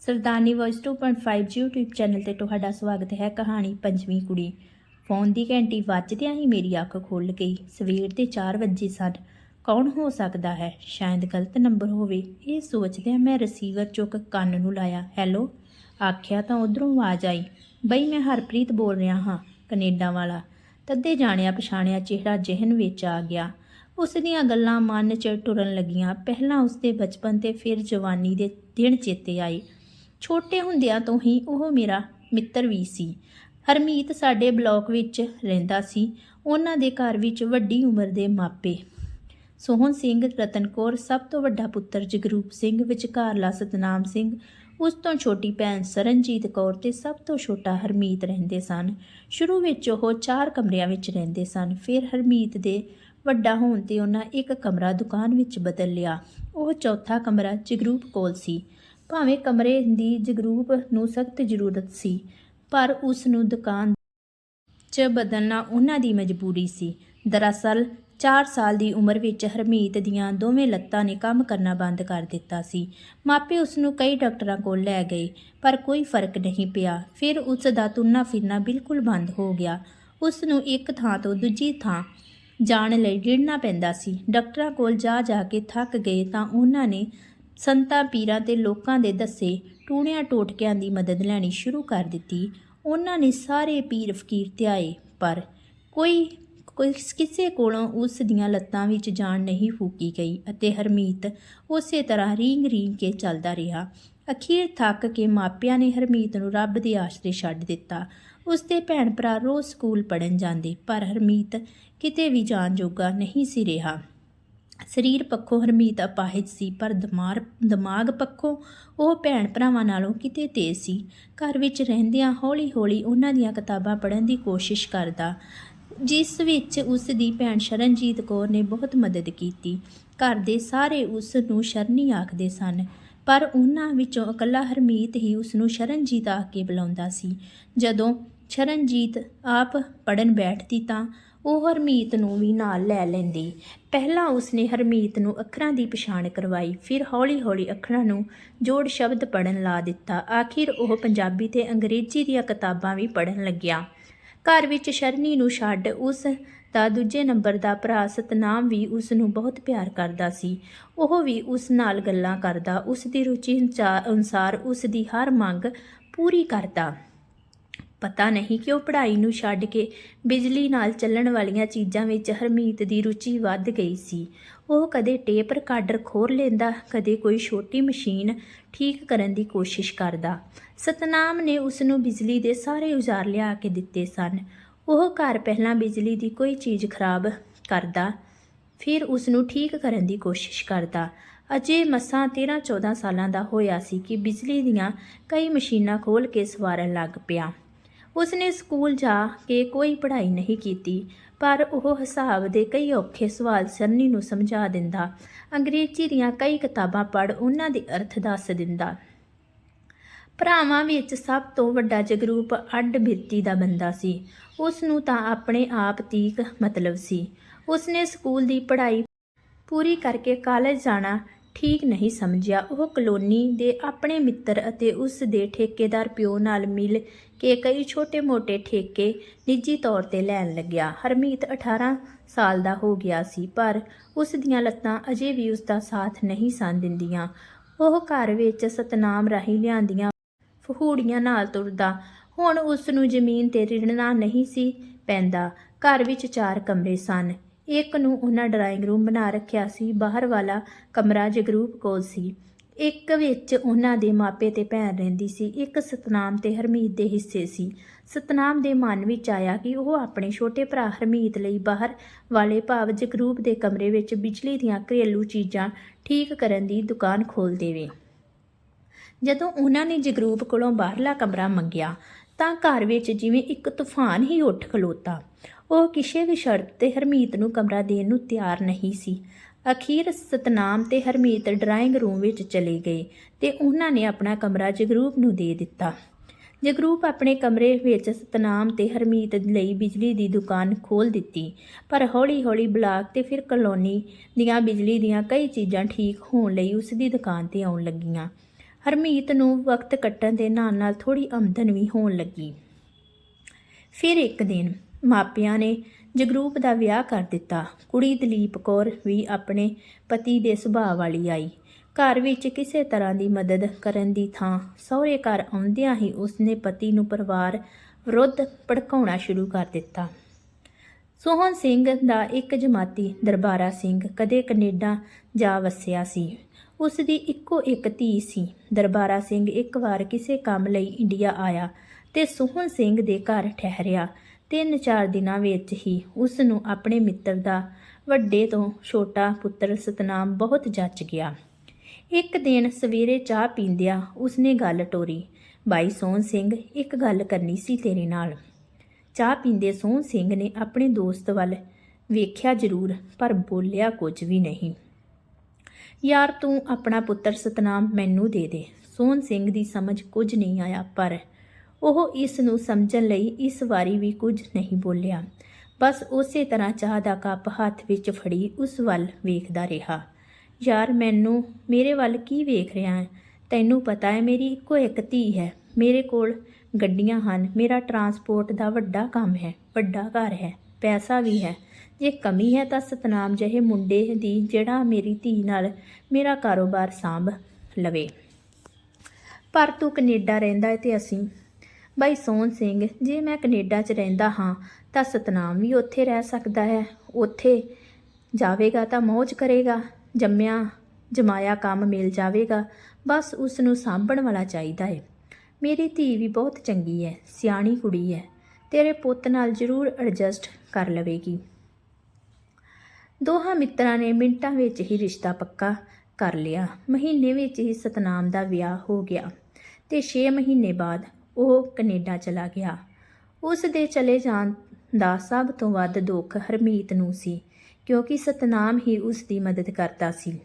ਸਰਦਾਰਨੀ voice 2.5 YouTube channel ਤੇ ਤੁਹਾਡਾ ਸਵਾਗਤ ਹੈ ਕਹਾਣੀ ਪੰਜਵੀਂ ਕੁੜੀ। ਫੋਨ ਦੀ ਘੰਟੀ ਵੱਜਦਿਆਂ ਹੀ ਮੇਰੀ ਅੱਖ ਖੁੱਲ ਗਈ। ਸਵੇਰ ਦੇ 4 ਵਜੇ ਸਨ। ਕੌਣ ਹੋ ਸਕਦਾ ਹੈ? ਸ਼ਾਇਦ ਗਲਤ ਨੰਬਰ ਹੋਵੇ। ਇਹ ਸੋਚਦਿਆਂ ਮੈਂ ਰਿਸੀਵਰ ਚੁੱਕ ਕੰਨ ਨੂੰ ਲਾਇਆ। ਹੈਲੋ ਆਖਿਆ ਤਾਂ ਉਧਰੋਂ ਆਵਾਜ਼ ਆਈ। ਬਈ, ਮੈਂ ਹਰਪ੍ਰੀਤ ਬੋਲ ਰਿਹਾ ਹਾਂ, ਕੈਨੇਡਾ ਵਾਲਾ। ਤੱਦੇ ਜਾਣਿਆ ਪਛਾਣਿਆ ਚਿਹਰਾ ਜਿਹਨ ਵਿੱਚ ਆ ਗਿਆ। ਉਸ ਦੀਆਂ ਗੱਲਾਂ ਮਨ 'ਚ ਟੁਰਨ ਲੱਗੀਆਂ। ਪਹਿਲਾਂ ਉਸ ਦੇ ਬਚਪਨ ਤੇ ਫਿਰ ਜਵਾਨੀ ਦੇ ਦਿਨ ਚੇਤੇ ਆਏ। ਛੋਟੇ ਹੁੰਦਿਆਂ ਤੋਂ ਹੀ ਉਹ ਮੇਰਾ ਮਿੱਤਰ ਵੀ ਸੀ। ਹਰਮੀਤ ਸਾਡੇ ਬਲਾਕ ਵਿੱਚ ਰਹਿੰਦਾ ਸੀ। ਉਹਨਾਂ ਦੇ ਘਰ ਵਿੱਚ ਵੱਡੀ ਉਮਰ ਦੇ ਮਾਪੇ। ਸੋਹਣ ਸਿੰਘ ਰਤਨਕੌਰ ਸਭ ਤੋਂ ਵੱਡਾ ਪੁੱਤਰ ਜਗਰੂਪ ਸਿੰਘ ਵਿਚਕਾਰਲਾ ਸਤਨਾਮ ਸਿੰਘ, ਉਸ ਤੋਂ ਛੋਟੀ ਭੈਣ ਸਰਨਜੀਤ ਕੌਰ ਤੇ ਸਭ ਤੋਂ ਛੋਟਾ ਹਰਮੀਤ ਰਹਿੰਦੇ ਸਨ। ਸ਼ੁਰੂ ਵਿੱਚ ਉਹ ਚਾਰ ਕਮਰਿਆਂ ਵਿੱਚ ਰਹਿੰਦੇ ਸਨ। ਫਿਰ ਹਰਮੀਤ ਦੇ ਵੱਡਾ ਹੋਣ ਤੇ ਉਹਨਾਂ ਇੱਕ ਕਮਰਾ ਦੁਕਾਨ ਵਿੱਚ ਬਦਲ ਲਿਆ। ਉਹ ਚੌਥਾ ਕਮਰਾ ਜਗਰੂਪ ਕੋਲ ਸੀ। ਭਾਵੇਂ ਕਮਰੇ ਦੀ ਜਗਰੂਪ ਨੂੰ ਸਖਤ ਜ਼ਰੂਰਤ ਸੀ, ਪਰ ਉਸ ਨੂੰ ਦੁਕਾਨ 'ਚ ਬਦਲਣਾ ਉਹਨਾਂ ਦੀ ਮਜਬੂਰੀ ਸੀ। ਦਰਅਸਲ 4 ਸਾਲ ਦੀ ਉਮਰ ਵਿੱਚ ਹਰਮੀਤ ਦੀਆਂ ਦੋਵੇਂ ਲੱਤਾਂ ਨੇ ਕੰਮ ਕਰਨਾ ਬੰਦ ਕਰ ਦਿੱਤਾ ਸੀ। ਮਾਪੇ ਉਸ ਨੂੰ ਕਈ ਡਾਕਟਰਾਂ ਕੋਲ ਲੈ ਗਏ, ਪਰ ਕੋਈ ਫ਼ਰਕ ਨਹੀਂ ਪਿਆ। ਫਿਰ ਉਸ ਦਾ ਤੁਰਨਾ ਫਿਰਨਾ ਬਿਲਕੁਲ ਬੰਦ ਹੋ ਗਿਆ। ਉਸ ਨੂੰ ਇੱਕ ਥਾਂ ਤੋਂ ਦੂਜੀ ਥਾਂ ਜਾਣ ਲਈ ਡਿੜਨਾ ਪੈਂਦਾ ਸੀ। ਡਾਕਟਰਾਂ ਕੋਲ ਜਾ ਜਾ ਕੇ ਥੱਕ ਗਏ ਤਾਂ ਉਹਨਾਂ ਨੇ ਸੰਤਾਂ ਪੀਰਾਂ ਤੇ ਲੋਕਾਂ ਦੇ ਦੱਸੇ ਟੂਣਿਆਂ ਟੋਟਕਿਆਂ ਦੀ ਮਦਦ ਲੈਣੀ ਸ਼ੁਰੂ ਕਰ ਦਿੱਤੀ। ਉਹਨਾਂ ਨੇ ਸਾਰੇ ਪੀਰ ਫਕੀਰ ਧਿਆਏ, ਪਰ ਕੋਈ ਕੋਈ ਕਿਸੇ ਕੋਲੋਂ ਉਸ ਦੀਆਂ ਲੱਤਾਂ ਵਿੱਚ ਜਾਨ ਨਹੀਂ ਫੂਕੀ ਗਈ ਅਤੇ ਹਰਮੀਤ ਉਸੇ ਤਰ੍ਹਾਂ ਰੀਂਗ ਰੀਂਗ ਕੇ ਚੱਲਦਾ ਰਿਹਾ। ਅਖੀਰ ਥੱਕ ਕੇ ਮਾਪਿਆਂ ਨੇ ਹਰਮੀਤ ਨੂੰ ਰੱਬ ਦੇ ਆਸਰੇ ਛੱਡ ਦਿੱਤਾ। ਉਸ ਦੇ ਭੈਣ ਭਰਾ ਰੋਜ਼ ਸਕੂਲ ਪੜਨ ਜਾਂਦੇ, ਪਰ ਹਰਮੀਤ ਕਿਤੇ ਵੀ ਜਾਣ ਜੋਗਾ ਨਹੀਂ ਸੀ ਰਿਹਾ। ਸਰੀਰ ਪੱਖੋਂ ਹਰਮੀਤ ਅਪਾਹਿਜ ਸੀ, ਪਰ ਦਿਮਾਗ ਦਿਮਾਗ ਪੱਖੋਂ ਉਹ ਭੈਣ ਭਰਾਵਾਂ ਨਾਲੋਂ ਕਿਤੇ ਤੇਜ਼ ਸੀ। ਘਰ ਵਿੱਚ ਰਹਿੰਦਿਆਂ ਹੌਲੀ-ਹੌਲੀ ਉਹਨਾਂ ਦੀਆਂ ਕਿਤਾਬਾਂ ਪੜ੍ਹਨ ਦੀ ਕੋਸ਼ਿਸ਼ ਕਰਦਾ, ਜਿਸ ਵਿੱਚ ਉਸ ਦੀ ਭੈਣ ਸ਼ਰਨਜੀਤ ਕੌਰ ਨੇ ਬਹੁਤ ਮਦਦ ਕੀਤੀ। ਘਰ ਦੇ ਸਾਰੇ ਉਸ ਨੂੰ ਸ਼ਰਨੀ ਆਖਦੇ ਸਨ, ਪਰ ਉਹਨਾਂ ਵਿੱਚੋਂ ਇਕੱਲਾ ਹਰਮੀਤ ਹੀ ਉਸ ਨੂੰ ਸ਼ਰਨਜੀਤ ਆਖ ਕੇ ਬੁਲਾਉਂਦਾ ਸੀ। ਜਦੋਂ ਸ਼ਰਨਜੀਤ ਆਪ ਪੜਨ ਬੈਠਦੀ ਤਾਂ ਉਹ ਹਰਮੀਤ ਨੂੰ ਵੀ ਨਾਲ ਲੈ ਲੈਂਦੀ। ਪਹਿਲਾਂ ਉਸਨੇ ਹਰਮੀਤ ਨੂੰ ਅੱਖਰਾਂ ਦੀ ਪਛਾਣ ਕਰਵਾਈ, ਫਿਰ ਹੌਲੀ-ਹੌਲੀ ਅੱਖਰਾਂ ਨੂੰ ਜੋੜ ਸ਼ਬਦ ਪੜਨ ਲਾ ਦਿੱਤਾ। ਆਖਿਰ ਉਹ ਪੰਜਾਬੀ ਤੇ ਅੰਗਰੇਜ਼ੀ ਦੀਆਂ ਕਿਤਾਬਾਂ ਵੀ ਪੜਨ ਲੱਗਿਆ। ਘਰ ਵਿੱਚ ਸ਼ਰਨੀ ਨੂੰ ਛੱਡ ਉਸ ਦਾ ਦੂਜੇ ਨੰਬਰ ਦਾ ਭਰਾ ਸਤਨਾਮ ਵੀ ਉਸ ਨੂੰ ਬਹੁਤ ਪਿਆਰ ਕਰਦਾ ਸੀ। ਉਹ ਵੀ ਉਸ ਨਾਲ ਗੱਲਾਂ ਕਰਦਾ, ਉਸ ਦੀ ਰੁਚੀ ਅਨੁਸਾਰ ਉਸ ਦੀ ਹਰ ਮੰਗ ਪੂਰੀ ਕਰਦਾ। ਪਤਾ ਨਹੀਂ ਕਿ ਉਹ ਪੜ੍ਹਾਈ ਨੂੰ ਛੱਡ ਕੇ ਬਿਜਲੀ ਨਾਲ ਚੱਲਣ ਵਾਲੀਆਂ ਚੀਜ਼ਾਂ ਵਿੱਚ ਹਰਮੀਤ ਦੀ ਰੁਚੀ ਵੱਧ ਗਈ ਸੀ। ਉਹ ਕਦੇ ਟੇਪ ਰਿਕਾਰਡਰ ਖੋਰ ਲੈਂਦਾ, ਕਦੇ ਕੋਈ ਛੋਟੀ ਮਸ਼ੀਨ ਠੀਕ ਕਰਨ ਦੀ ਕੋਸ਼ਿਸ਼ ਕਰਦਾ। ਸਤਨਾਮ ਨੇ ਉਸ ਨੂੰ ਬਿਜਲੀ ਦੇ ਸਾਰੇ ਔਜ਼ਾਰ ਲਿਆ ਕੇ ਦਿੱਤੇ ਸਨ। ਉਹ ਘਰ ਪਹਿਲਾਂ ਬਿਜਲੀ ਦੀ ਕੋਈ ਚੀਜ਼ ਖਰਾਬ ਕਰਦਾ, ਫਿਰ ਉਸ ਨੂੰ ਠੀਕ ਕਰਨ ਦੀ ਕੋਸ਼ਿਸ਼ ਕਰਦਾ। ਅਜੇ ਮਸਾਂ 13-14 ਸਾਲਾਂ ਦਾ ਹੋਇਆ ਸੀ ਕਿ ਬਿਜਲੀ ਦੀਆਂ ਕਈ ਮਸ਼ੀਨਾਂ ਖੋਲ ਕੇ ਸਵਾਰਨ ਲੱਗ ਪਿਆ। ਉਸਨੇ ਸਕੂਲ ਜਾ ਕੇ ਕੋਈ ਪੜ੍ਹਾਈ ਨਹੀਂ ਕੀਤੀ, ਪਰ ਉਹ ਹਿਸਾਬ ਦੇ ਕਈ ਔਖੇ ਸਵਾਲ ਸਰਨੀ ਨੂੰ ਸਮਝਾ ਦਿੰਦਾ। ਅੰਗਰੇਜ਼ੀ ਦੀਆਂ ਕਈ ਕਿਤਾਬਾਂ ਪੜ੍ਹ ਉਹਨਾਂ ਦੇ ਅਰਥ ਦੱਸ ਦਿੰਦਾ। ਭਰਾਵਾਂ ਵਿੱਚ ਸਭ ਤੋਂ ਵੱਡਾ ਜਗਰੂਪ ਅੱਡ ਬਿਰਤੀ ਦਾ ਬੰਦਾ ਸੀ। ਉਸ ਨੂੰ ਤਾਂ ਆਪਣੇ ਆਪ ਤੀਕ ਮਤਲਬ ਸੀ। ਉਸਨੇ ਸਕੂਲ ਦੀ ਪੜ੍ਹਾਈ ਪੂਰੀ ਕਰਕੇ ਕਾਲਜ ਜਾਣਾ ਠੀਕ ਨਹੀਂ ਸਮਝਿਆ, ਉਹ ਕਲੋਨੀ ਦੇ ਆਪਣੇ ਮਿੱਤਰ ਅਤੇ ਉਸ ਦੇ ਠੇਕੇਦਾਰ ਪਿਓ ਨਾਲ ਮਿਲ ਕੇ ਕਈ ਛੋਟੇ-ਮੋਟੇ ਠੇਕੇ ਨਿੱਜੀ ਤੌਰ ਤੇ ਲੈਣ ਲੱਗਿਆ। ਹਰਮੀਤ 18 ਸਾਲ ਦਾ ਹੋ ਗਿਆ ਸੀ, ਪਰ ਉਸ ਦੀਆਂ ਲੱਤਾਂ ਅਜੇ ਵੀ ਉਸ ਦਾ ਸਾਥ ਨਹੀਂ ਸਨ ਦਿੰਦੀਆਂ। ਉਹ ਘਰ ਵਿੱਚ ਸਤਨਾਮ ਰਾਹੀਂ ਲਿਆਂਦੀਆਂ ਫਹੂੜੀਆਂ ਨਾਲ ਤੁਰਦਾ। ਹੁਣ ਉਸ ਨੂੰ ਜ਼ਮੀਨ ਤੇ ਰਿੜਨਾ ਨਹੀਂ ਸੀ ਪੈਂਦਾ। ਘਰ ਵਿੱਚ ਚਾਰ ਕਮਰੇ ਸਨ। ਇੱਕ ਨੂੰ ਉਹਨਾਂ ਡਰਾਇੰਗ ਰੂਮ ਬਣਾ ਰੱਖਿਆ ਸੀ, ਬਾਹਰ ਵਾਲਾ ਕਮਰਾ ਜਗਰੂਪ ਕੋਲ ਸੀ। ਇੱਕ ਵਿੱਚ ਉਹਨਾਂ ਦੇ ਮਾਪੇ ਤੇ ਭੈਣ ਰਹਿੰਦੀ ਸੀ, ਇੱਕ ਸਤਨਾਮ ਤੇ ਹਰਮੀਤ ਦੇ ਹਿੱਸੇ ਸੀ। ਸਤਨਾਮ ਦੇ ਮਨ ਵਿੱਚ ਆਇਆ ਕਿ ਉਹ ਆਪਣੇ ਛੋਟੇ ਭਰਾ ਹਰਮੀਤ ਲਈ ਬਾਹਰ ਵਾਲੇ ਭਾਵ ਜਗਰੂਪ ਦੇ ਕਮਰੇ ਵਿੱਚ ਬਿਜਲੀ ਦੀਆਂ ਘਰੇਲੂ ਚੀਜ਼ਾਂ ਠੀਕ ਕਰਨ ਦੀ ਦੁਕਾਨ ਖੋਲ ਦੇਵੇ। ਜਦੋਂ ਉਹਨਾਂ ਨੇ ਜਗਰੂਪ ਕੋਲੋਂ ਬਾਹਰਲਾ ਕਮਰਾ ਮੰਗਿਆ, ਤਾਂ ਘਰ ਵਿੱਚ ਜਿਵੇਂ ਇੱਕ ਤੂਫਾਨ ਹੀ ਉੱਠ ਖਲੋਤਾ। ਉਹ ਕਿਸੇ ਵੀ ਸ਼ਰਤ ਤੇ ਹਰਮੀਤ ਨੂੰ ਕਮਰਾ ਦੇਣ ਨੂੰ ਤਿਆਰ ਨਹੀਂ ਸੀ। ਅਖੀਰ ਸਤਨਾਮ ਤੇ ਹਰਮੀਤ ਡਰਾਇੰਗ ਰੂਮ ਵਿੱਚ ਚਲੇ ਗਏ ਤੇ ਉਹਨਾਂ ਨੇ ਆਪਣਾ ਕਮਰਾ ਜਗਰੂਪ ਨੂੰ ਦੇ ਦਿੱਤਾ। ਜਗਰੂਪ ਆਪਣੇ ਕਮਰੇ ਵਿੱਚ ਸਤਨਾਮ ਤੇ ਹਰਮੀਤ ਲਈ ਬਿਜਲੀ ਦੀ ਦੁਕਾਨ ਖੋਲ ਦਿੱਤੀ, ਪਰ ਹੌਲੀ-ਹੌਲੀ ਬਲਾਕ ਤੇ ਫਿਰ ਕਲੋਨੀ ਦੀਆਂ ਬਿਜਲੀ ਦੀਆਂ ਕਈ ਚੀਜ਼ਾਂ ਠੀਕ ਹੋਣ ਲਈ ਉਸ ਦੀ ਦੁਕਾਨ ਤੇ ਆਉਣ ਲੱਗੀਆਂ। ਹਰਮੀਤ ਨੂੰ ਵਕਤ ਕੱਟਣ ਦੇ ਨਾਲ ਨਾਲ ਥੋੜੀ ਆਮਦਨ ਵੀ ਹੋਣ ਲੱਗੀ। ਫਿਰ ਇੱਕ ਦਿਨ ਮਾਪਿਆਂ ਨੇ ਜਗਰੂਪ ਦਾ ਵਿਆਹ ਕਰ ਦਿੱਤਾ। ਕੁੜੀ ਦਲੀਪ ਕੌਰ ਵੀ ਆਪਣੇ ਪਤੀ ਦੇ ਸੁਭਾਅ ਵਾਲੀ ਆਈ। ਘਰ ਵਿੱਚ ਕਿਸੇ ਤਰ੍ਹਾਂ ਦੀ ਮਦਦ ਕਰਨ ਦੀ ਥਾਂ ਸਹੁਰੇ ਘਰ ਆਉਂਦਿਆਂ ਹੀ ਉਸਨੇ ਪਤੀ ਨੂੰ ਪਰਿਵਾਰ ਵਿਰੁੱਧ ਭੜਕਾਉਣਾ ਸ਼ੁਰੂ ਕਰ ਦਿੱਤਾ। ਸੋਹਣ ਸਿੰਘ ਦਾ ਇੱਕ ਜਮਾਤੀ ਦਰਬਾਰਾ ਸਿੰਘ ਕਦੇ ਕੈਨੇਡਾ ਜਾ ਵਸਿਆ ਸੀ। ਉਸ ਦੀ ਇੱਕੋ ਇੱਕ ਧੀ ਸੀ। ਦਰਬਾਰਾ ਸਿੰਘ ਇੱਕ ਵਾਰ ਕਿਸੇ ਕੰਮ ਲਈ ਇੰਡੀਆ ਆਇਆ ਤੇ ਸੋਹਣ ਸਿੰਘ ਦੇ ਘਰ ਠਹਿਰਿਆ। ਤਿੰਨ ਚਾਰ ਦਿਨਾਂ ਵਿੱਚ ਹੀ ਉਸ ਨੂੰ ਆਪਣੇ ਮਿੱਤਰ ਦਾ ਵੱਡੇ ਤੋਂ ਛੋਟਾ ਪੁੱਤਰ ਸਤਨਾਮ ਬਹੁਤ ਜੱਚ ਗਿਆ। ਇੱਕ ਦਿਨ ਸਵੇਰੇ ਚਾਹ ਪੀਂਦਿਆਂ ਉਸਨੇ ਗੱਲ ਟੋਰੀ, ਬਾਈ ਸੋਹਣ ਸਿੰਘ, ਇੱਕ ਗੱਲ ਕਰਨੀ ਸੀ ਤੇਰੇ ਨਾਲ। ਚਾਹ ਪੀਂਦੇ ਸੋਹਣ ਸਿੰਘ ਨੇ ਆਪਣੇ ਦੋਸਤ ਵੱਲ ਵੇਖਿਆ ਜ਼ਰੂਰ, ਪਰ ਬੋਲਿਆ ਕੁਝ ਵੀ ਨਹੀਂ। ਯਾਰ, ਤੂੰ ਆਪਣਾ ਪੁੱਤਰ ਸਤਨਾਮ ਮੈਨੂੰ ਦੇ ਦੇ। ਸੋਹਣ ਸਿੰਘ ਦੀ ਸਮਝ ਕੁਝ ਨਹੀਂ ਆਇਆ, ਪਰ ਉਹ ਇਸ ਨੂੰ ਸਮਝਣ ਲਈ ਇਸ ਵਾਰੀ ਵੀ ਕੁਝ ਨਹੀਂ ਬੋਲਿਆ। ਬਸ ਉਸੇ ਤਰ੍ਹਾਂ ਚਾਹ ਦਾ ਕੱਪ ਹੱਥ ਵਿੱਚ ਫੜੀ ਉਸ ਵੱਲ ਵੇਖਦਾ ਰਿਹਾ। ਯਾਰ, ਮੈਨੂੰ, ਮੇਰੇ ਵੱਲ ਕੀ ਵੇਖ ਰਿਹਾ ਹੈ? ਤੈਨੂੰ ਪਤਾ ਹੈ ਮੇਰੀ ਇੱਕੋ ਇੱਕ ਧੀ ਹੈ। ਮੇਰੇ ਕੋਲ ਗੱਡੀਆਂ ਹਨ। ਮੇਰਾ ਟਰਾਂਸਪੋਰਟ ਦਾ ਵੱਡਾ ਕੰਮ ਹੈ, ਵੱਡਾ ਘਰ ਹੈ, ਪੈਸਾ ਵੀ ਹੈ। ਜੇ ਕਮੀ ਹੈ ਤਾਂ ਸਤਨਾਮ ਜਿਹੇ ਮੁੰਡੇ ਦੀ ਜਿਹੜਾ ਮੇਰੀ ਧੀ ਨਾਲ ਮੇਰਾ ਕਾਰੋਬਾਰ ਸਾਂਭ ਲਵੇ। ਪਰ ਤੂੰ ਕੈਨੇਡਾ ਰਹਿੰਦਾ ਹੈ ਤੇ ਅਸੀਂ ਬਾਈ ਸੋਹਣ ਸਿੰਘ, ਜੇ ਮੈਂ ਕੈਨੇਡਾ 'ਚ ਰਹਿੰਦਾ ਹਾਂ, ਤਾਂ ਸਤਨਾਮ ਵੀ ਉੱਥੇ ਰਹਿ ਸਕਦਾ ਹੈ। ਉੱਥੇ ਜਾਵੇਗਾ ਤਾਂ ਮੌਜ ਕਰੇਗਾ, ਜੰਮਿਆ ਜਮਾਇਆ ਕੰਮ ਮਿਲ ਜਾਵੇਗਾ, ਬਸ ਉਸ ਨੂੰ ਸਾਂਭਣ ਵਾਲਾ ਚਾਹੀਦਾ ਹੈ। ਮੇਰੀ ਧੀ ਵੀ ਬਹੁਤ ਚੰਗੀ ਹੈ, ਸਿਆਣੀ ਕੁੜੀ ਹੈ, ਤੇਰੇ ਪੁੱਤ ਨਾਲ ਜ਼ਰੂਰ ਐਡਜਸਟ ਕਰ ਲਵੇਗੀ। ਦੋਹਾਂ ਮਿੱਤਰਾਂ ਨੇ ਮਿੰਟਾਂ ਵਿੱਚ ਹੀ ਰਿਸ਼ਤਾ ਪੱਕਾ ਕਰ ਲਿਆ। ਮਹੀਨੇ ਵਿੱਚ ਹੀ ਸਤਨਾਮ ਦਾ ਵਿਆਹ ਹੋ ਗਿਆ ਤੇ 6 ਮਹੀਨੇ ਬਾਅਦ ਉਹ ਕੈਨੇਡਾ ਚਲਾ ਗਿਆ। ਉਸ ਦੇ ਚਲੇ ਜਾਣ ਦਾ ਸਭ ਤੋਂ ਵੱਧ ਦੁੱਖ ਹਰਮੀਤ ਨੂੰ ਸੀ, ਕਿਉਂਕਿ ਸਤਨਾਮ ਹੀ ਉਸ ਦੀ ਮਦਦ ਕਰਦਾ ਸੀ।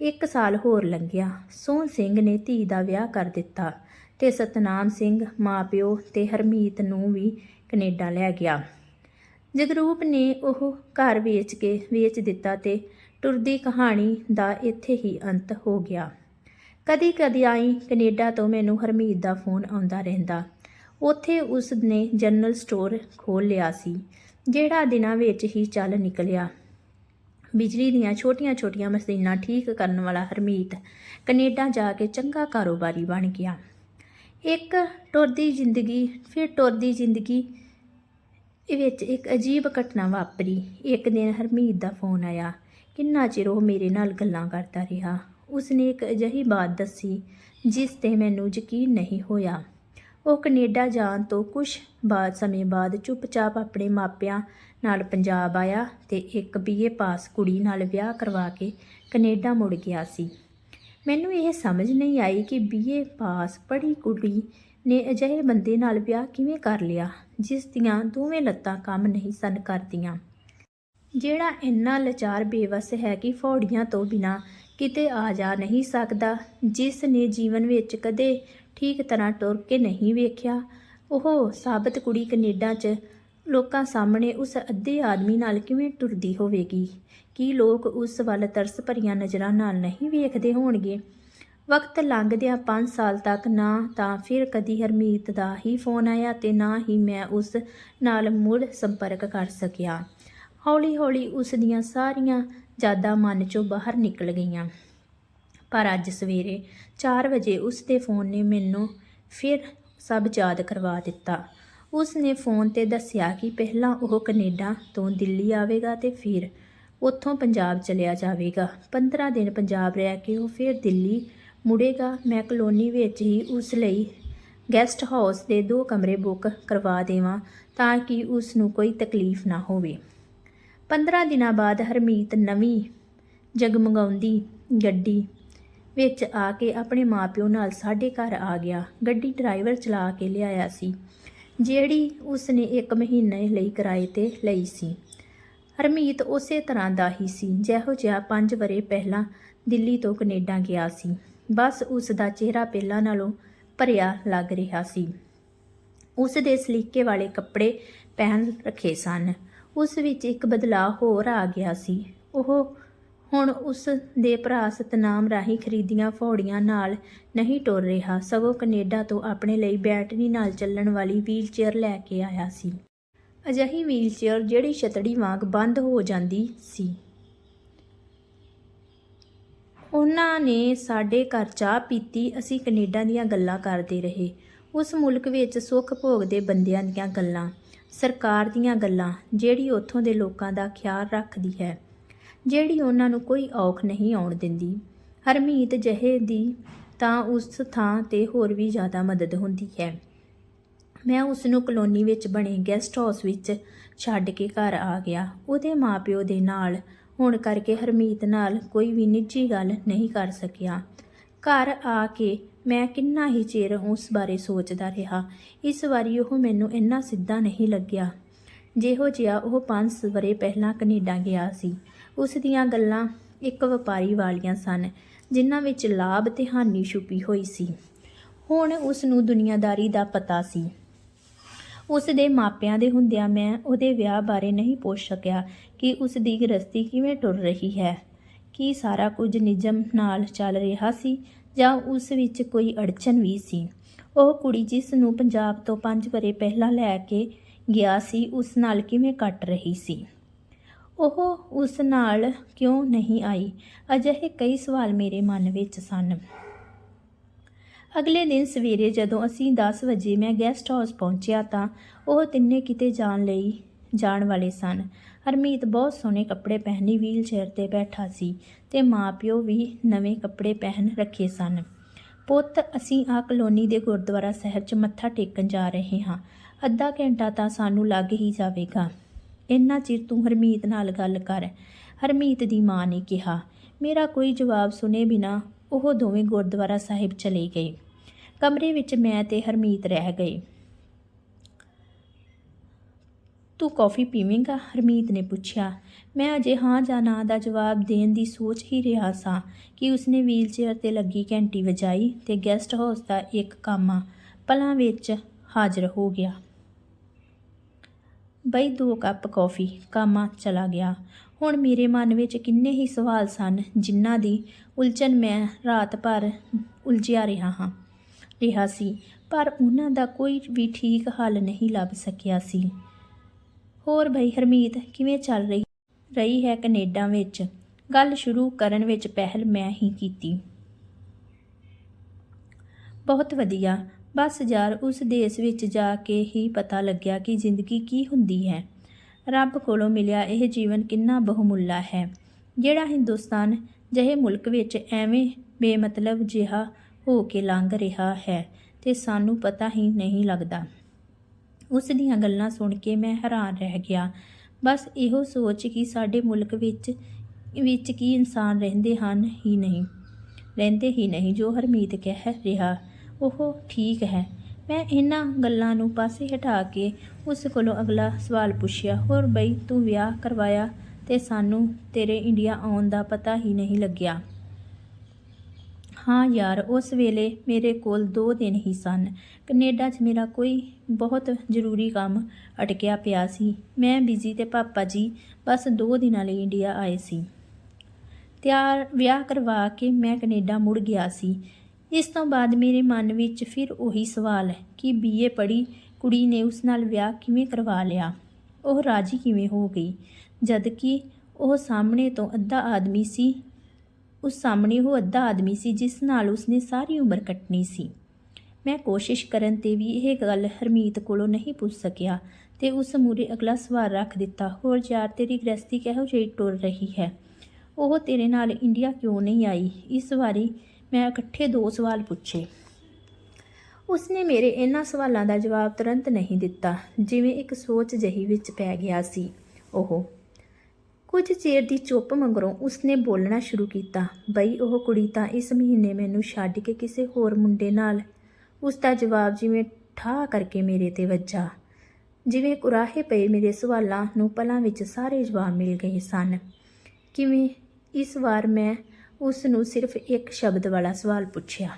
ਇੱਕ ਸਾਲ ਹੋਰ ਲੰਘਿਆ। ਸੋਹਣ ਸਿੰਘ ਨੇ ਧੀ ਦਾ ਵਿਆਹ ਕਰ ਦਿੱਤਾ ਤੇ ਸਤਨਾਮ ਸਿੰਘ, ਮਾਪਿਓ ਤੇ ਹਰਮੀਤ ਨੂੰ ਵੀ ਕੈਨੇਡਾ ਲੈ ਗਿਆ। ਜਗਰੂਪ ਨੇ ਉਹ ਘਰ ਵੇਚ ਕੇ ਵੇਚ ਦਿੱਤਾ ਤੇ ਟੁਰਦੀ ਕਹਾਣੀ ਦਾ ਇੱਥੇ ਹੀ ਅੰਤ ਹੋ ਗਿਆ। ਕਦੀ ਕਦੀ ਆਈ ਕੈਨੇਡਾ ਤੋਂ ਮੈਨੂੰ ਹਰਮੀਤ ਦਾ ਫੋਨ ਆਉਂਦਾ ਰਹਿੰਦਾ। ਉੱਥੇ ਉਸ ਨੇ ਜਨਰਲ ਸਟੋਰ ਖੋਲ੍ਹ ਲਿਆ ਸੀ, ਜਿਹੜਾ ਦਿਨਾਂ ਵਿੱਚ ਹੀ ਚੱਲ ਨਿਕਲਿਆ। ਬਿਜਲੀ ਦੀਆਂ ਛੋਟੀਆਂ-ਛੋਟੀਆਂ ਮਸ਼ੀਨਾਂ ਠੀਕ ਕਰਨ ਵਾਲਾ ਹਰਮੀਤ ਕੈਨੇਡਾ ਜਾ ਕੇ ਚੰਗਾ ਕਾਰੋਬਾਰੀ ਬਣ ਗਿਆ। ਇੱਕ ਟੁਰਦੀ ਜ਼ਿੰਦਗੀ, ਫਿਰ ਟੁਰਦੀ ਜ਼ਿੰਦਗੀ ਵਿੱਚ ਇੱਕ ਅਜੀਬ ਘਟਨਾ ਵਾਪਰੀ। ਇੱਕ ਦਿਨ ਹਰਮੀਤ ਦਾ ਫੋਨ ਆਇਆ। ਕਿੰਨਾ ਚਿਰ ਉਹ ਮੇਰੇ ਨਾਲ ਗੱਲਾਂ ਕਰਦਾ ਰਿਹਾ। ਉਸਨੇ ਇੱਕ ਅਜਿਹੀ ਬਾਤ ਦੱਸੀ, ਜਿਸ ਤੇ ਮੈਨੂੰ ਯਕੀਨ ਨਹੀਂ ਹੋਇਆ। ਉਹ ਕੈਨੇਡਾ ਜਾਣ ਤੋਂ ਕੁਝ ਬਾਅਦ ਸਮੇਂ ਬਾਅਦ ਚੁੱਪਚਾਪ ਆਪਣੇ ਮਾਪਿਆਂ ਨਾਲ ਪੰਜਾਬ ਆਇਆ ਤੇ ਇੱਕ ਬੀਏ ਪਾਸ ਕੁੜੀ ਨਾਲ ਵਿਆਹ ਕਰਵਾ ਕੇ ਕੈਨੇਡਾ ਮੁੜ ਗਿਆ ਸੀ। ਮੈਨੂੰ ਇਹ ਸਮਝ ਨਹੀਂ ਆਈ ਕਿ ਬੀਏ ਪਾਸ ਪੜ੍ਹੀ ਕੁੜੀ ਨੇ ਅਜਿਹੇ ਬੰਦੇ ਨਾਲ ਵਿਆਹ ਕਿਵੇਂ ਕਰ ਲਿਆ, ਜਿਸ ਦੀਆਂ ਦੋਵੇਂ ਲੱਤਾਂ ਕੰਮ ਨਹੀਂ ਸਨ ਕਰਦੀਆਂ। ਜਿਹੜਾ ਇੰਨਾ ਲਾਚਾਰ ਬੇਵਸ ਹੈ ਕਿ ਫੌੜੀਆਂ ਤੋਂ ਬਿਨਾ ਕਿਤੇ ਆ ਜਾ ਨਹੀਂ ਸਕਦਾ। ਜਿਸ ਨੇ ਜੀਵਨ ਵਿੱਚ ਕਦੇ ਠੀਕ ਤਰ੍ਹਾਂ ਟੁਰ ਕੇ ਨਹੀਂ ਵੇਖਿਆ, ਉਹ ਸਾਬਤ ਕੁੜੀ ਕੈਨੇਡਾ 'ਚ ਲੋਕਾਂ ਸਾਹਮਣੇ ਉਸ ਅੱਧੇ ਆਦਮੀ ਨਾਲ ਕਿਵੇਂ ਟੁਰਦੀ ਹੋਵੇਗੀ? ਕੀ ਲੋਕ ਉਸ ਵੱਲ ਤਰਸ ਭਰੀਆਂ ਨਜ਼ਰਾਂ ਨਾਲ ਨਹੀਂ ਵੇਖਦੇ ਹੋਣਗੇ? ਵਕਤ ਲੰਘਦਿਆਂ 5 ਸਾਲ ਤੱਕ ਨਾ ਤਾਂ ਫਿਰ ਕਦੀ ਹਰਮੀਤ ਦਾ ਹੀ ਫੋਨ ਆਇਆ ਤੇ ਨਾ ਹੀ ਮੈਂ ਉਸ ਨਾਲ ਮੁੜ ਸੰਪਰਕ ਕਰ ਸਕਿਆ। ਹੌਲੀ-ਹੌਲੀ ਉਸ ਦੀਆਂ ਸਾਰੀਆਂ ਯਾਦਾਂ ਮਨ 'ਚੋਂ ਬਾਹਰ ਨਿਕਲ ਗਈਆਂ। ਪਰ ਅੱਜ ਸਵੇਰੇ 4 ਵਜੇ ਉਸ ਦੇ ਫੋਨ ਨੇ ਮੈਨੂੰ ਫਿਰ ਸਭ ਯਾਦ ਕਰਵਾ ਦਿੱਤਾ। ਉਸ ਨੇ ਫੋਨ ਤੇ ਦੱਸਿਆ ਕਿ ਪਹਿਲਾਂ ਉਹ ਕੈਨੇਡਾ ਤੋਂ ਦਿੱਲੀ ਆਵੇਗਾ ਤੇ ਫਿਰ ਉੱਥੋਂ ਪੰਜਾਬ ਚਲਿਆ ਜਾਵੇਗਾ। 15 ਦਿਨ ਪੰਜਾਬ ਰਹਿ ਕੇ ਉਹ ਫਿਰ ਦਿੱਲੀ ਮੁੜੇਗਾ। ਮੈਂ ਕਲੋਨੀ ਵਿੱਚ ਹੀ ਉਸ ਲਈ ਗੈਸਟ ਹਾਊਸ ਦੇ ਦੋ ਕਮਰੇ ਬੁੱਕ ਕਰਵਾ ਦੇਵਾਂ ਤਾਂ ਕਿ ਉਸ ਨੂੰ ਕੋਈ ਤਕਲੀਫ ਨਾ ਹੋਵੇ। 15 ਦਿਨਾਂ ਬਾਅਦ ਹਰਮੀਤ ਨਵੀਂ ਜਗਮਗਾਉਂਦੀ ਗੱਡੀ ਵਿੱਚ ਆ ਕੇ ਆਪਣੇ ਮਾਪਿਓ ਨਾਲ ਸਾਡੇ ਘਰ ਆ ਗਿਆ। ਗੱਡੀ ਡਰਾਈਵਰ ਚਲਾ ਕੇ ਲਿਆਇਆ ਸੀ, ਜਿਹੜੀ ਉਸ ਨੇ 1 ਮਹੀਨੇ ਲਈ ਕਿਰਾਏ ਤੇ ਲਈ ਸੀ। ਹਰਮੀਤ ਉਸੇ ਤਰ੍ਹਾਂ ਦਾ ਹੀ ਸੀ, ਜਿਹੋ ਜਿਹਾ 5 ਵਰੇ ਪਹਿਲਾਂ ਦਿੱਲੀ ਤੋਂ ਕੈਨੇਡਾ ਗਿਆ ਸੀ। ਬਸ ਉਸ ਦਾ ਚਿਹਰਾ ਪਹਿਲਾਂ ਨਾਲੋਂ ਭਰਿਆ ਲੱਗ ਰਿਹਾ ਸੀ। ਉਸ ਦੇ ਸਲੀਕੇ ਵਾਲੇ ਕੱਪੜੇ ਪਹਿਨ ਰੱਖੇ ਸਨ। ਉਸ ਵਿੱਚ ਇੱਕ ਬਦਲਾਅ ਹੋਰ ਆ ਗਿਆ ਸੀ। ਉਹ ਹੁਣ ਉਸ ਦੇ ਭਰਾ ਸਤਨਾਮ ਰਾਹੀਂ ਖਰੀਦੀਆਂ ਫੌੜੀਆਂ ਨਾਲ ਨਹੀਂ ਟੁਰ ਰਿਹਾ। ਸਗੋਂ ਕੈਨੇਡਾ ਤੋਂ ਆਪਣੇ ਲਈ ਬੈਟਰੀ ਨਾਲ ਚੱਲਣ ਵਾਲੀ ਵੀਲਚੇਅਰ ਲੈ ਕੇ ਆਇਆ ਸੀ। ਅਜਿਹੀ ਵੀਲਚੇਅਰ ਜਿਹੜੀ ਛਤੜੀ ਵਾਂਗ ਬੰਦ ਹੋ ਜਾਂਦੀ ਸੀ। ਉਹਨਾਂ ਨੇ ਸਾਡੇ ਘਰ ਚਾਹ ਪੀਤੀ, ਅਸੀਂ ਕੈਨੇਡਾ ਦੀਆਂ ਗੱਲਾਂ ਕਰਦੇ ਰਹੇ। ਉਸ ਮੁਲਕ ਵਿੱਚ ਸੁੱਖ ਭੋਗ ਦੇ ਬੰਦਿਆਂ ਦੀਆਂ ਗੱਲਾਂ। ਸਰਕਾਰ ਦੀਆਂ ਗੱਲਾਂ ਜਿਹੜੀ ਉੱਥੋਂ ਦੇ ਲੋਕਾਂ ਦਾ ਖਿਆਲ ਰੱਖਦੀ ਹੈ, ਜਿਹੜੀ ਉਹਨਾਂ ਨੂੰ ਕੋਈ ਔਖ ਨਹੀਂ ਆਉਣ ਦਿੰਦੀ। ਹਰਮੀਤ ਜਹੇ ਦੀ ਤਾਂ ਉਸ ਥਾਂ ਤੇ ਹੋਰ ਵੀ ਜ਼ਿਆਦਾ ਮਦਦ ਹੁੰਦੀ ਹੈ। ਮੈਂ ਉਸ ਨੂੰ ਕਲੋਨੀ ਵਿੱਚ ਬਣੇ ਗੈਸਟ ਹਾਊਸ ਵਿੱਚ ਛੱਡ ਕੇ ਘਰ ਆ ਗਿਆ। ਉਹਦੇ ਮਾਪਿਓ ਦੇ ਨਾਲ ਹੋਣ ਕਰਕੇ ਹਰਮੀਤ ਨਾਲ ਕੋਈ ਵੀ ਨਿੱਜੀ ਗੱਲ ਨਹੀਂ ਕਰ ਸਕਿਆ। ਘਰ ਆ ਕੇ ਮੈਂ ਕਿੰਨਾ ਹੀ ਚਿਰ ਉਸ ਬਾਰੇ ਸੋਚਦਾ ਰਿਹਾ। ਇਸ ਵਾਰੀ ਉਹ ਮੈਨੂੰ ਇੰਨਾ ਸਿੱਧਾ ਨਹੀਂ ਲੱਗਿਆ। ਜਿਹੋ ਜਿਹਾ ਉਹ 5 ਵਰੇ ਪਹਿਲਾਂ ਕੈਨੇਡਾ ਗਿਆ ਸੀ। ਉਸ ਦੀਆਂ ਗੱਲਾਂ ਇੱਕ ਵਪਾਰੀ ਵਾਲੀਆਂ ਸਨ, ਜਿਨ੍ਹਾਂ ਵਿੱਚ ਲਾਭ ਤੇ ਹਾਨੀ ਛੁਪੀ ਹੋਈ ਸੀ। ਹੁਣ ਉਸ ਨੂੰ ਦੁਨੀਆਦਾਰੀ ਦਾ ਪਤਾ ਸੀ। ਉਸ ਦੇ ਮਾਪਿਆਂ ਦੇ ਹੁੰਦਿਆਂ ਮੈਂ ਉਹਦੇ ਵਿਆਹ ਬਾਰੇ ਨਹੀਂ ਪੁੱਛ ਸਕਿਆ ਕਿ ਉਸ ਦੀ ਗ੍ਰਸਤੀ ਕਿਵੇਂ ਟੁਰ ਰਹੀ ਹੈ। ਕੀ ਸਾਰਾ ਕੁਝ ਨਿਯਮ ਨਾਲ ਚੱਲ ਰਿਹਾ ਸੀ ਜਾਂ ਉਸ ਵਿੱਚ ਕੋਈ ਅੜਚਨ ਵੀ ਸੀ। ਉਹ ਕੁੜੀ ਜਿਸ ਨੂੰ ਪੰਜਾਬ ਤੋਂ 5 ਵਰੇ ਪਹਿਲਾਂ ਲੈ ਕੇ ਗਿਆ ਸੀ, ਉਸ ਨਾਲ ਕਿਵੇਂ ਕੱਟ ਰਹੀ ਸੀ? ਉਹ ਉਸ ਨਾਲ ਕਿਉਂ ਨਹੀਂ ਆਈ? ਅਜਿਹੇ ਕਈ ਸਵਾਲ ਮੇਰੇ ਮਨ ਵਿੱਚ ਸਨ। ਅਗਲੇ ਦਿਨ ਸਵੇਰੇ ਜਦੋਂ ਅਸੀਂ 10 ਵਜੇ ਮੈਂ ਗੈਸਟ ਹਾਊਸ ਪਹੁੰਚਿਆ ਤਾਂ ਉਹ ਤਿੰਨੇ ਕਿਤੇ ਜਾਣ ਲਈ ਜਾਣ ਵਾਲੇ ਸਨ। ਹਰਮੀਤ ਬਹੁਤ ਸੋਹਣੇ ਕੱਪੜੇ ਪਹਿਨੀ ਵੀਲ ਚੇਅਰ ਤੇ ਬੈਠਾ ਸੀ ਤੇ ਮਾਪਿਓ ਵੀ ਨਵੇਂ ਕੱਪੜੇ ਪਹਿਨ ਰੱਖੇ ਸਨ। ਪੁੱਤ, ਅਸੀਂ ਆ ਕਲੋਨੀ ਦੇ ਗੁਰਦੁਆਰਾ ਸਾਹਿਬ 'ਚ ਮੱਥਾ ਟੇਕਣ ਜਾ ਰਹੇ ਹਾਂ। ਅੱਧਾ ਘੰਟਾ ਤਾਂ ਸਾਨੂੰ ਲੱਗ ਹੀ ਜਾਵੇਗਾ। ਇੰਨਾ ਚਿਰ ਤੂੰ ਹਰਮੀਤ ਨਾਲ ਗੱਲ ਕਰ। ਹਰਮੀਤ ਦੀ ਮਾਂ ਨੇ ਕਿਹਾ, ਮੇਰਾ ਕੋਈ ਜਵਾਬ ਸੁਨੇ ਬਿਨਾ ਉਹ ਦੋਵੇਂ ਗੁਰਦੁਆਰਾ ਸਾਹਿਬ ਚਲੇ ਗਏ। ਕਮਰੇ ਵਿੱਚ ਮੈਂ ਤੇ ਹਰਮੀਤ ਰਹਿ ਗਏ। ਤੂੰ ਕੌਫੀ ਪੀਵੇਂਗਾ? ਹਰਮੀਤ ਨੇ ਪੁੱਛਿਆ। ਮੈਂ ਅਜੇ ਹਾਂ ਜਾਂ ਨਾ ਦਾ ਜਵਾਬ ਦੇਣ ਦੀ ਸੋਚ ਹੀ ਰਿਹਾ ਸਾਂ ਕਿ ਉਸਨੇ ਵੀਲਚੇਅਰ ਤੇ ਲੱਗੀ ਘੰਟੀ ਵਜਾਈ ਤੇ ਗੈਸਟ ਹਾਊਸ ਦਾ ਇੱਕ ਕਾਮਾ ਪਲਾਂ ਵਿੱਚ ਹਾਜ਼ਰ ਹੋ ਗਿਆ। ਬਈ, ਦੋ ਕੱਪ ਕੌਫੀ। ਕਾਮਾ ਚਲਾ ਗਿਆ। ਹੁਣ ਮੇਰੇ ਮਨ ਵਿੱਚ ਕਿੰਨੇ ਹੀ ਸਵਾਲ ਸਨ, ਜਿਨ੍ਹਾਂ ਦੀ ਉਲਝਣ ਮੈਂ ਰਾਤ ਭਰ ਉਲਝਿਆ ਰਿਹਾ ਹਾਂ। ਰਿਹਾ ਸੀ, ਪਰ ਉਹਨਾਂ ਦਾ ਕੋਈ ਵੀ ਠੀਕ ਹੱਲ ਨਹੀਂ ਲੱਭ ਸਕਿਆ ਸੀ। ਹੋਰ ਬਈ ਹਰਮੀਤ, ਕਿਵੇਂ ਚੱਲ ਰਹੀ? ਰਹੀ ਹੈ ਕੈਨੇਡਾ ਵਿੱਚ। ਗੱਲ ਸ਼ੁਰੂ ਕਰਨ ਵਿੱਚ ਪਹਿਲ ਮੈਂ ਹੀ ਕੀਤੀ। ਬਹੁਤ ਵਧੀਆ। ਬਸ ਯਾਰ, ਉਸ ਦੇਸ਼ ਵਿੱਚ ਜਾ ਕੇ ਹੀ ਪਤਾ ਲੱਗਿਆ ਕਿ ਜ਼ਿੰਦਗੀ ਕੀ ਹੁੰਦੀ ਹੈ। ਰੱਬ ਕੋਲੋਂ ਮਿਲਿਆ ਇਹ ਜੀਵਨ ਕਿੰਨਾ ਬਹੁਮੁੱਲਾ ਹੈ। ਜਿਹੜਾ ਹਿੰਦੁਸਤਾਨ ਜਿਹੇ ਮੁਲਕ ਵਿੱਚ ਐਵੇਂ ਬੇਮਤਲਬ ਜਿਹਾ ਹੋ ਕੇ ਲੰਘ ਰਿਹਾ ਹੈ, ਤੇ ਸਾਨੂੰ ਪਤਾ ਹੀ ਨਹੀਂ ਲੱਗਦਾ। ਉਸ ਦੀਆਂ ਗੱਲਾਂ ਸੁਣ ਕੇ ਮੈਂ ਹੈਰਾਨ ਰਹਿ ਗਿਆ। ਬਸ ਇਹੋ ਸੋਚ ਕਿ ਸਾਡੇ ਮੁਲਕ ਵਿੱਚ ਵਿੱਚ ਕੀ ਇਨਸਾਨ ਰਹਿੰਦੇ ਹਨ ਹੀ ਨਹੀਂ, ਰਹਿੰਦੇ ਹੀ ਨਹੀਂ, ਜੋ ਹਰਮੀਤ ਕਹਿ ਰਿਹਾ, ਉਹ ਠੀਕ ਹੈ। ਮੈਂ ਇਹਨਾਂ ਗੱਲਾਂ ਨੂੰ ਪਾਸੇ ਹਟਾ ਕੇ ਉਸ ਕੋਲੋਂ ਅਗਲਾ ਸਵਾਲ ਪੁੱਛਿਆ, ਹੋਰ ਬਈ ਤੂੰ ਵਿਆਹ ਕਰਵਾਇਆ ਤੇ ਸਾਨੂੰ ਤੇਰੇ ਇੰਡੀਆ ਆਉਣ ਦਾ ਪਤਾ ਹੀ ਨਹੀਂ ਲੱਗਿਆ। ਹਾਂ ਯਾਰ, ਉਸ ਵੇਲੇ ਮੇਰੇ ਕੋਲ 2 ਦਿਨ ਹੀ ਸਨ। ਕੈਨੇਡਾ 'ਚ ਮੇਰਾ ਕੋਈ ਬਹੁਤ ਜ਼ਰੂਰੀ ਕੰਮ ਅਟਕਿਆ ਪਿਆ ਸੀ। ਮੈਂ ਬਿਜ਼ੀ ਤੇ ਪਾਪਾ ਜੀ ਬਸ 2 ਦਿਨਾਂ ਲਈ ਇੰਡੀਆ ਆਏ ਸੀ। ਤਿਆਰ ਵਿਆਹ ਕਰਵਾ ਕੇ ਮੈਂ ਕੈਨੇਡਾ ਮੁੜ ਗਿਆ ਸੀ। ਇਸ ਤੋਂ ਬਾਅਦ ਮੇਰੇ ਮਨ ਵਿੱਚ ਫਿਰ ਉਹੀ ਸਵਾਲ ਹੈ ਕਿ ਬੀਏ ਪੜ੍ਹੀ ਕੁੜੀ ਨੇ ਉਸ ਨਾਲ ਵਿਆਹ ਕਿਵੇਂ ਕਰਵਾ ਲਿਆ? ਉਹ ਰਾਜੀ ਕਿਵੇਂ ਹੋ ਗਈ? ਜਦ ਕਿ ਉਹ ਸਾਹਮਣੇ ਤੋਂ ਅੱਧਾ ਆਦਮੀ ਸੀ ਉਸ ਸਾਹਮਣੇ ਉਹ ਅੱਧਾ ਆਦਮੀ ਸੀ, ਜਿਸ ਨਾਲ ਉਸਨੇ ਸਾਰੀ ਉਮਰ ਕੱਟਣੀ ਸੀ। ਮੈਂ ਕੋਸ਼ਿਸ਼ ਕਰਨ ਤੇ ਵੀ ਇਹ ਗੱਲ ਹਰਮੀਤ ਕੋਲੋਂ ਨਹੀਂ ਪੁੱਛ ਸਕਿਆ ਤੇ ਉਸ ਮੂਰੇ ਅਗਲਾ ਸਵਾਲ ਰੱਖ ਦਿੱਤਾ, ਹੋਰ ਯਾਰ, ਤੇਰੀ ਗ੍ਰਸਤੀ ਕਿਹੋ ਜਿਹੀ ਟੁਰ ਰਹੀ ਹੈ? ਉਹ ਤੇਰੇ ਨਾਲ ਇੰਡੀਆ ਕਿਉਂ ਨਹੀਂ ਆਈ? ਇਸ ਵਾਰੀ ਮੈਂ ਇਕੱਠੇ ਦੋ ਸਵਾਲ ਪੁੱਛੇ। ਉਸਨੇ ਮੇਰੇ ਇਹਨਾਂ ਸਵਾਲਾਂ ਦਾ ਜਵਾਬ ਤੁਰੰਤ ਨਹੀਂ ਦਿੱਤਾ, ਜਿਵੇਂ ਇੱਕ ਸੋਚ ਜਹੀ ਵਿੱਚ ਪੈ ਗਿਆ ਸੀ। ਉਹ ਕੁਝ ਚਿਰ ਦੀ ਚੁੱਪ ਮਗਰੋਂ ਉਸਨੇ ਬੋਲਣਾ ਸ਼ੁਰੂ ਕੀਤਾ, ਬਈ, ਉਹ ਕੁੜੀ ਤਾਂ ਇਸ ਮਹੀਨੇ ਮੈਨੂੰ ਛੱਡ ਕੇ ਕਿਸੇ ਹੋਰ ਮੁੰਡੇ ਨਾਲ। ਉਸ ਦਾ ਜਵਾਬ ਜਿਵੇਂ ਠਾਹ ਕਰਕੇ ਮੇਰੇ ਤੇ ਵੱਜਾ, ਜਿਵੇਂ ਕੁਰਾਹੇ ਪਏ ਮੇਰੇ ਸਵਾਲਾਂ ਨੂੰ ਪਲਾਂ ਵਿੱਚ ਸਾਰੇ ਜਵਾਬ ਮਿਲ ਗਏ ਸਨ। ਕਿਵੇਂ? ਇਸ ਵਾਰ ਮੈਂ ਉਸ ਨੂੰ ਸਿਰਫ ਇੱਕ ਸ਼ਬਦ ਵਾਲਾ ਸਵਾਲ ਪੁੱਛਿਆ।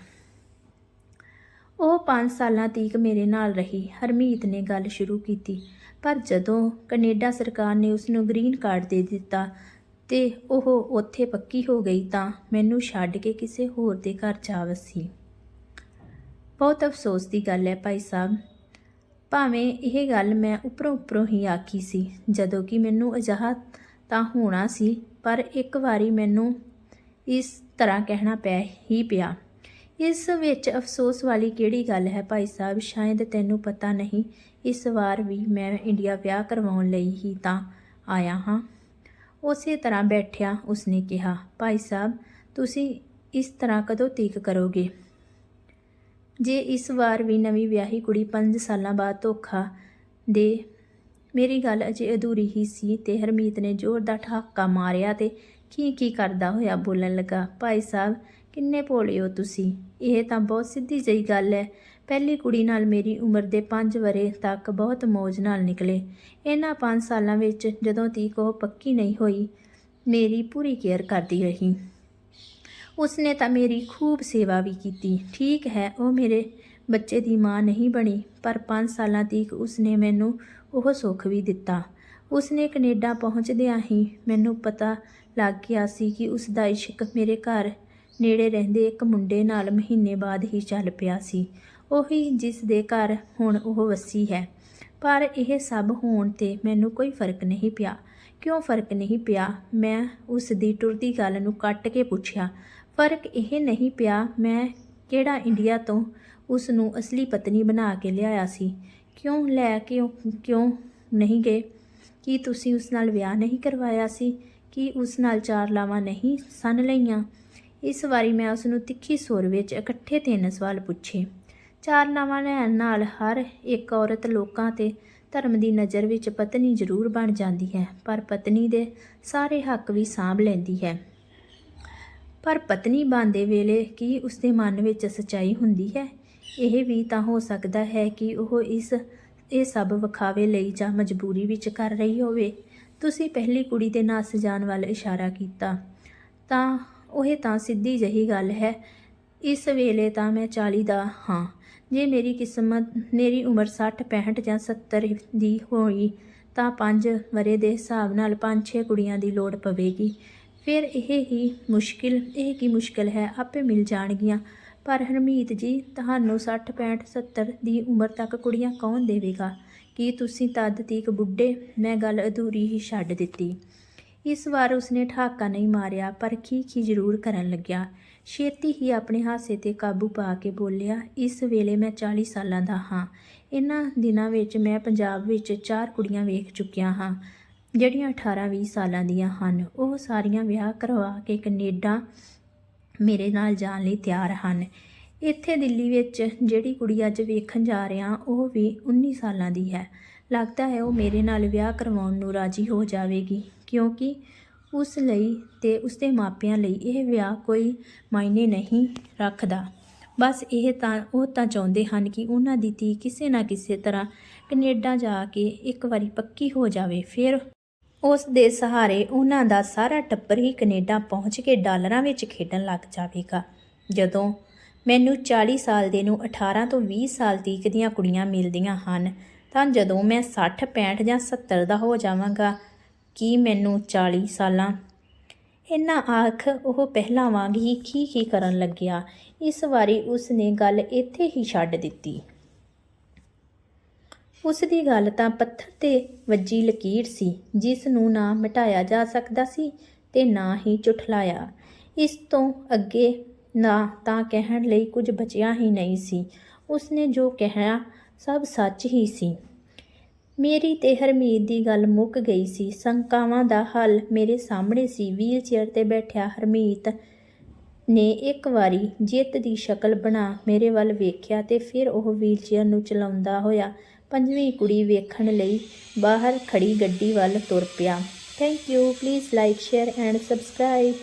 ਉਹ 5 ਸਾਲਾਂ ਤੀਕ ਮੇਰੇ ਨਾਲ ਰਹੀ। ਹਰਮੀਤ ਨੇ ਗੱਲ ਸ਼ੁਰੂ ਕੀਤੀ। ਪਰ ਜਦੋਂ ਕੈਨੇਡਾ ਸਰਕਾਰ ਨੇ ਉਸ ਨੂੰ ਗ੍ਰੀਨ ਕਾਰਡ ਦੇ ਦਿੱਤਾ ਤੇ ਉਹ ਉੱਥੇ ਪੱਕੀ ਹੋ ਗਈ ਤਾਂ ਮੈਨੂੰ ਛੱਡ ਕੇ ਕਿਸੇ ਹੋਰ ਦੇ ਘਰ ਜਾ ਵਸੀ। ਬਹੁਤ ਅਫਸੋਸ ਦੀ ਗੱਲ ਹੈ ਭਾਈ ਸਾਹਿਬ। ਭਾਵੇਂ ਇਹ ਗੱਲ ਮੈਂ ਉੱਪਰੋਂ ਉੱਪਰੋਂ ਹੀ ਆਖੀ ਸੀ, ਜਦੋਂ ਕਿ ਮੈਨੂੰ ਅਜਿਹਾ ਤਾਂ ਹੋਣਾ ਸੀ, ਪਰ ਇੱਕ ਵਾਰੀ ਮੈਨੂੰ ਇਸ ਤਰ੍ਹਾਂ ਕਹਿਣਾ ਪੈ ਹੀ ਪਿਆ। ਇਸ ਵਿੱਚ ਅਫਸੋਸ ਵਾਲੀ ਕਿਹੜੀ ਗੱਲ ਹੈ ਭਾਈ ਸਾਹਿਬ? ਸ਼ਾਇਦ ਤੈਨੂੰ ਪਤਾ ਨਹੀਂ, ਇਸ ਵਾਰ ਵੀ ਮੈਂ ਇੰਡੀਆ ਵਿਆਹ ਕਰਵਾਉਣ ਲਈ ਹੀ ਤਾਂ ਆਇਆ ਹਾਂ। ਉਸੇ ਤਰ੍ਹਾਂ ਬੈਠਿਆ ਉਸਨੇ ਕਿਹਾ, ਭਾਈ ਸਾਹਿਬ, ਤੁਸੀਂ ਇਸ ਤਰ੍ਹਾਂ ਕਦੋਂ ਤੀਕ ਕਰੋਗੇ? ਜੇ ਇਸ ਵਾਰ ਵੀ ਨਵੀਂ ਵਿਆਹੀ ਕੁੜੀ 5 ਸਾਲਾਂ ਬਾਅਦ ਧੋਖਾ ਦੇ, ਮੇਰੀ ਗੱਲ ਅਜੇ ਅਧੂਰੀ ਹੀ ਸੀ ਤੇ ਹਰਮੀਤ ਨੇ ਜ਼ੋਰ ਦਾ ਠਾਕਾ ਮਾਰਿਆ ਤੇ ਕੀ ਕੀ ਕਰਦਾ ਹੋਇਆ ਬੋਲਣ ਲੱਗਾ। ਭਾਈ ਸਾਹਿਬ ਕਿੰਨੇ ਭੋਲੇ ਹੋ ਤੁਸੀਂ? ਇਹ ਤਾਂ ਬਹੁਤ ਸਿੱਧੀ ਜਿਹੀ ਗੱਲ ਹੈ। ਪਹਿਲੀ ਕੁੜੀ ਨਾਲ ਮੇਰੀ ਉਮਰ ਦੇ 5 ਵਰੇ ਤੱਕ ਬਹੁਤ ਮੌਜ ਨਾਲ ਨਿਕਲੇ। ਇਹਨਾਂ 5 ਸਾਲਾਂ ਵਿੱਚ ਜਦੋਂ ਤੀਕ ਉਹ ਪੱਕੀ ਨਹੀਂ ਹੋਈ, ਮੇਰੀ ਪੂਰੀ ਕੇਅਰ ਕਰਦੀ ਰਹੀ। ਉਸਨੇ ਤਾਂ ਮੇਰੀ ਖੂਬ ਸੇਵਾ ਵੀ ਕੀਤੀ। ਠੀਕ ਹੈ, ਉਹ ਮੇਰੇ ਬੱਚੇ ਦੀ ਮਾਂ ਨਹੀਂ ਬਣੀ, ਪਰ 5 ਸਾਲਾਂ ਤੀਕ ਉਸਨੇ ਮੈਨੂੰ ਉਹ ਸੁੱਖ ਵੀ ਦਿੱਤਾ। ਉਸਨੇ ਕੈਨੇਡਾ ਪਹੁੰਚਦਿਆਂ ਹੀ ਮੈਨੂੰ ਪਤਾ ਲੱਗ ਗਿਆ ਸੀ ਕਿ ਉਸ ਦਾ ਇਸ਼ਕ ਮੇਰੇ ਘਰ ਨੇੜੇ ਰਹਿੰਦੇ ਇੱਕ ਮੁੰਡੇ ਨਾਲ ਮਹੀਨੇ ਬਾਅਦ ਹੀ ਚੱਲ ਪਿਆ ਸੀ। ਉਹੀ ਜਿਸ ਦੇ ਘਰ ਹੁਣ ਉਹ ਵਸੀ ਹੈ। ਪਰ ਇਹ ਸਭ ਹੋਣ ਤੇ ਮੈਨੂੰ ਕੋਈ ਫ਼ਰਕ ਨਹੀਂ ਪਿਆ। ਕਿਉਂ ਫ਼ਰਕ ਨਹੀਂ ਪਿਆ? ਮੈਂ ਉਸ ਦੀ ਟੁਰਦੀ ਗੱਲ ਨੂੰ ਕੱਟ ਕੇ ਪੁੱਛਿਆ। ਫ਼ਰਕ ਇਹ ਨਹੀਂ ਪਿਆ ਮੈਂ ਕਿਹੜਾ ਇੰਡੀਆ ਤੋਂ ਉਸ ਨੂੰ ਅਸਲੀ ਪਤਨੀ ਬਣਾ ਕੇ ਲਿਆਇਆ ਸੀ। ਕਿਉਂ ਲੈ ਕੇ ਕਿਉਂ ਨਹੀਂ ਗਏ? ਕੀ ਤੁਸੀਂ ਉਸ ਨਾਲ ਵਿਆਹ ਨਹੀਂ ਕਰਵਾਇਆ ਸੀ? ਕੀ ਉਸ ਨਾਲ ਚਾਰ ਲਾਵਾਂ ਨਹੀਂ ਸਨ ਲਈਆਂ? ਇਸ ਵਾਰੀ ਮੈਂ ਉਸ ਨੂੰ ਤਿੱਖੀ ਸੁਰ ਵਿੱਚ ਇਕੱਠੇ ਤਿੰਨ ਸਵਾਲ ਪੁੱਛੇ। ਚਾਰ ਲਾਵਾਂ ਲੈਣ ਨਾਲ ਹਰ ਇੱਕ ਔਰਤ ਲੋਕਾਂ ਤੇ ਧਰਮ ਦੀ ਨਜ਼ਰ ਵਿੱਚ ਪਤਨੀ ਜ਼ਰੂਰ ਬਣ ਜਾਂਦੀ ਹੈ, ਪਰ ਪਤਨੀ ਦੇ ਸਾਰੇ ਹੱਕ ਵੀ ਸਾਂਭ ਲੈਂਦੀ ਹੈ। ਪਰ ਪਤਨੀ ਬਣਦੇ ਵੇਲੇ ਕੀ ਉਸਦੇ ਮਨ ਵਿੱਚ ਸਚਾਈ ਹੁੰਦੀ ਹੈ? ਇਹ ਵੀ ਤਾਂ ਹੋ ਸਕਦਾ ਹੈ ਕਿ ਉਹ ਇਸ, ਇਹ ਸਭ ਵਿਖਾਵੇ ਲਈ ਜਾਂ ਮਜਬੂਰੀ ਵਿੱਚ ਕਰ ਰਹੀ ਹੋਵੇ। ਤੁਸੀਂ ਪਹਿਲੀ ਕੁੜੀ ਦੇ ਨੱਸ ਜਾਣ ਵੱਲ ਇਸ਼ਾਰਾ ਕੀਤਾ ਤਾਂ ਉਹ ਤਾਂ ਸਿੱਧੀ ਜਹੀ ਗੱਲ ਹੈ। ਇਸ ਵੇਲੇ ਤਾਂ ਮੈਂ 40 ਦਾ ਹਾਂ। ਜੇ ਮੇਰੀ ਕਿਸਮਤ ਮੇਰੀ ਉਮਰ 60 65 ਜਾਂ 70 ਦੀ ਹੋਈ ਤਾਂ 5 ਵਰੇ ਦੇ ਹਿਸਾਬ ਨਾਲ 5-6 ਕੁੜੀਆਂ ਦੀ ਲੋੜ ਪਵੇਗੀ। ਫਿਰ ਇਹ ਹੀ ਮੁਸ਼ਕਿਲ, ਇਹ ਕੀ ਮੁਸ਼ਕਿਲ ਹੈ? ਆਪੇ ਮਿਲ ਜਾਣਗੀਆਂ। ਪਰ ਹਰਮੀਤ ਜੀ, ਤੁਹਾਨੂੰ 60 65 70 ਦੀ ਉਮਰ ਤੱਕ ਕੁੜੀਆਂ ਕੌਣ ਦੇਵੇਗਾ? ਕੀ ਤੁਸੀਂ ਤਦ ਤੀਕ ਬੁੱਢੇ? ਮੈਂ ਗੱਲ ਅਧੂਰੀ ਹੀ ਛੱਡ ਦਿੱਤੀ। ਇਸ ਵਾਰ ਉਸਨੇ ਠਾਕਾ ਨਹੀਂ ਮਾਰਿਆ, ਪਰ ਖੀ ਖੀ ਜ਼ਰੂਰ ਕਰਨ ਲੱਗਿਆ। ਛੇਤੀ ਹੀ ਆਪਣੇ ਹਾਸੇ ਤੇ ਕਾਬੂ ਪਾ ਕੇ ਬੋਲਿਆ, ਇਸ ਵੇਲੇ ਮੈਂ 40 ਸਾਲਾਂ ਦਾ ਹਾਂ। ਇਹਨਾਂ ਦਿਨਾਂ ਵਿੱਚ ਮੈਂ ਪੰਜਾਬ ਵਿੱਚ ਚਾਰ ਕੁੜੀਆਂ ਵੇਖ ਚੁੱਕਿਆ ਹਾਂ, ਜਿਹੜੀਆਂ 18-20 ਸਾਲਾਂ ਦੀਆਂ ਹਨ। ਉਹ ਸਾਰੀਆਂ ਵਿਆਹ ਕਰਵਾ ਕੇ ਕੈਨੇਡਾ ਮੇਰੇ ਨਾਲ ਜਾਣ ਲਈ ਤਿਆਰ ਹਨ। ਇੱਥੇ ਦਿੱਲੀ ਵਿੱਚ ਜਿਹੜੀ ਕੁੜੀ ਅੱਜ ਵੇਖਣ ਜਾ ਰਿਹਾ, ਉਹ ਵੀ 19 ਸਾਲਾਂ ਦੀ ਹੈ। ਲੱਗਦਾ ਹੈ ਉਹ ਮੇਰੇ ਨਾਲ ਵਿਆਹ ਕਰਵਾਉਣ ਨੂੰ ਰਾਜੀ ਹੋ ਜਾਵੇਗੀ। ਕਿਉਂਕਿ ਉਸ ਲਈ ਤੇ ਉਸਦੇ ਮਾਪਿਆਂ ਲਈ ਇਹ ਵਿਆਹ ਕੋਈ ਮਾਇਨੇ ਨਹੀਂ ਰੱਖਦਾ। ਬਸ ਇਹ ਤਾਂ, ਉਹ ਤਾਂ ਚਾਹੁੰਦੇ ਹਨ ਕਿ ਉਹਨਾਂ ਦੀ ਧੀ ਕਿਸੇ ਨਾ ਕਿਸੇ ਤਰ੍ਹਾਂ ਕੈਨੇਡਾ ਜਾ ਕੇ ਇੱਕ ਵਾਰੀ ਪੱਕੀ ਹੋ ਜਾਵੇ। ਫਿਰ ਉਸ ਦੇ ਸਹਾਰੇ ਉਹਨਾਂ ਦਾ ਸਾਰਾ ਟੱਬਰ ਹੀ ਕੈਨੇਡਾ ਪਹੁੰਚ ਕੇ ਡਾਲਰਾਂ ਵਿੱਚ ਖੇਡਣ ਲੱਗ ਜਾਵੇਗਾ। ਜਦੋਂ ਮੈਨੂੰ 40 ਸਾਲ ਦੇ ਨੂੰ 18 ਤੋਂ 20 ਸਾਲ ਤੀਕ ਦੀਆਂ ਕੁੜੀਆਂ ਮਿਲਦੀਆਂ ਹਨ, ਤਾਂ ਜਦੋਂ ਮੈਂ 60 65 ਜਾਂ 70 ਦਾ ਹੋ ਜਾਵਾਂਗਾ ਕੀ ਮੈਨੂੰ 40 ਸਾਲਾਂ? ਇੰਨਾ ਆਖ ਉਹ ਪਹਿਲਾਂ ਵਾਂਗ ਹੀ ਖੀ ਖੀ ਕਰਨ ਲੱਗਿਆ। ਇਸ ਵਾਰੀ ਉਸ ਨੇ ਗੱਲ ਇੱਥੇ ਹੀ ਛੱਡ ਦਿੱਤੀ। ਉਸ ਦੀ ਗੱਲ ਤਾਂ ਪੱਥਰ ਤੇ ਵੱਜੀ ਲਕੀਰ ਸੀ, ਜਿਸ ਨੂੰ ਨਾ ਮਿਟਾਇਆ ਜਾ ਸਕਦਾ ਸੀ ਤੇ ਨਾ ਹੀ ਚੁਠਲਾਇਆ। ਇਸ ਤੋਂ ਅੱਗੇ ਨਾ ਤਾਂ ਕਹਿਣ ਲਈ ਕੁਝ ਬਚਿਆ ਹੀ ਨਹੀਂ ਸੀ। ਉਸਨੇ ਜੋ ਕਿਹਾ ਸਭ ਸੱਚ ਹੀ ਸੀ। ਮੇਰੀ ਤੇ ਹਰਮੀਤ ਦੀ ਗੱਲ ਮੁੱਕ ਗਈ ਸੀ। ਸੰਕਾਵਾਂ ਦਾ ਹੱਲ ਮੇਰੇ ਸਾਹਮਣੇ ਸੀ। ਵੀਲ ਚੇਅਰ ਤੇ ਬੈਠਿਆ ਹਰਮੀਤ ਨੇ ਇੱਕ ਵਾਰੀ ਜਿੱਤ ਦੀ ਸ਼ਕਲ ਬਣਾ ਮੇਰੇ ਵੱਲ ਵੇਖਿਆ ਤੇ ਫਿਰ ਉਹ ਵੀਲ ਚੇਅਰ ਨੂੰ ਚਲਾਉਂਦਾ ਹੋਇਆ ਪੰਜਵੀਂ ਕੁੜੀ ਵੇਖਣ ਲਈ ਬਾਹਰ ਖੜੀ ਗੱਡੀ ਵੱਲ ਤੁਰ ਪਿਆ। Thank you please like share and subscribe